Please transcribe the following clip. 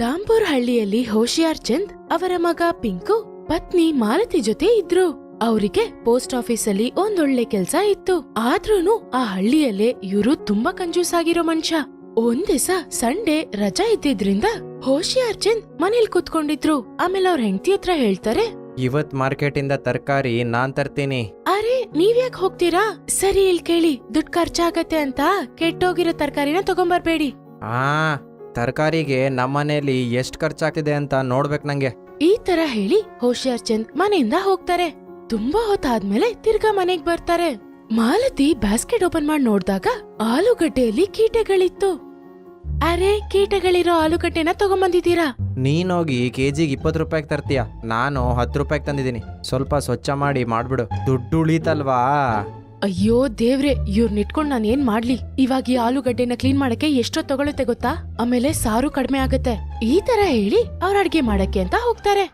ದಾಂಪುರ್ ಹಳ್ಳಿಯಲ್ಲಿ ಹೋಶಿಯಾರ್ ಚಂದ್ ಅವರ ಮಗ ಪಿಂಕು ಪತ್ನಿ ಮಾಲತಿ ಜೊತೆ ಇದ್ರು. ಅವರಿಗೆ ಪೋಸ್ಟ್ ಆಫೀಸ್ ಅಲ್ಲಿ ಒಂದೊಳ್ಳೆ ಕೆಲ್ಸ ಇತ್ತು. ಆದ್ರೂನು ಆ ಹಳ್ಳಿಯಲ್ಲೇ ಇವರು ತುಂಬಾ ಕಂಜೂಸಾಗಿರೋ ಮನುಷ್ಯ. ಒಂದಿಸ ಸಂಡೇ ರಜಾ ಇದ್ದಿದ್ರಿಂದ ಹೋಶಿಯಾರ್ ಚಂದ್ ಮನೇಲಿ ಕುತ್ಕೊಂಡಿದ್ರು. ಆಮೇಲೆ ಅವ್ರ ಹೆಂಡತಿ ಹತ್ರ ಹೇಳ್ತಾರೆ ಇವತ್ ಮಾರ್ಕೆಟಿಂದ ತರಕಾರಿ ನಾನ್ ತರ್ತೀನಿ. ಅರೆ ನೀವ್ಯಾಕ್ ಹೋಗ್ತೀರಾ? ಸರಿ ಇಲ್ಲಿ ಕೇಳಿ ದುಡ್ಡು ಖರ್ಚಾಗತ್ತೆ ಅಂತ ಕೆಟ್ಟೋಗಿರೋ ತರಕಾರಿನ ತಗೊಂಬರ್ಬೇಡಿ. ಆ ತರಕಾರಿಗೆ ನಮ್ಮನೇಲಿ ಎಷ್ಟು ಖರ್ಚಾಗ್ತಿದೆ ಅಂತ ನೋಡ್ಬೇಕು ನಂಗೆ. ಈ ತರ ಹೇಳಿ ಹೋಶಿಯಾರ್ ಚಂದ್ ಮನೆಯಿಂದ ಹೋಗ್ತಾರೆ. ತುಂಬಾ ಹೊತ್ತಾದ್ಮೇಲೆ ತಿರ್ಗಾ ಮನೆಗ್ ಬರ್ತಾರೆ. ಮಾಲತಿ ಬ್ಯಾಸ್ಕೆಟ್ ಓಪನ್ ಮಾಡಿ ನೋಡ್ದಾಗ ಆಲೂಗಡ್ಡೆಯಲ್ಲಿ ಕೀಟಗಳಿತ್ತು. ಅರೆ ಕೀಟಗಳಿರೋ ಆಲೂಗಡ್ಡೆನ ತಗೊಂಬಂದಿದ್ದೀರಾ? ನೀನೋಗಿ ಕೆಜಿಗೆ ಇಪ್ಪತ್ತು ರೂಪಾಯಿಗೆ ತರ್ತೀಯ? ನಾನು ಹತ್ತು ರೂಪಾಯಿಗೆ ತಂದಿದ್ದೀನಿ. ಸ್ವಲ್ಪ ಸ್ವಚ್ಛ ಮಾಡಿ ಮಾಡ್ಬಿಡು. ದುಡ್ಡು ಉಳಿತಲ್ವಾ? ಅಯ್ಯೋ ದೇವ್ರೆ ಇವ್ರನ್ನ ಇಟ್ಕೊಂಡು ನಾನು ಏನ್ ಮಾಡ್ಲಿ? ಇವಾಗ ಈ ಆಲೂಗಡ್ಡೆನ ಕ್ಲೀನ್ ಮಾಡಕ್ಕೆ ಎಷ್ಟೋ ತಗೊಳುತ್ತೆ ಗೊತ್ತಾ? ಆಮೇಲೆ ಸಾರು ಕಡಿಮೆ ಆಗತ್ತೆ. ಈ ತರ ಹೇಳಿ ಅವ್ರ ಅಡ್ಗೆ ಮಾಡಕ್ಕೆ ಅಂತ ಹೋಗ್ತಾರೆ.